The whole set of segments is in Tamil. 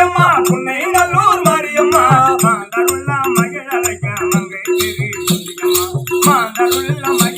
மாரியம்மா உன்னை நல்லூர் மாரியம்மா. மாந்தருள்ள மகிழலைக்க மங்கை மாந்தருள்ள மகிழ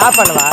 ஆஃப் பண்ணவா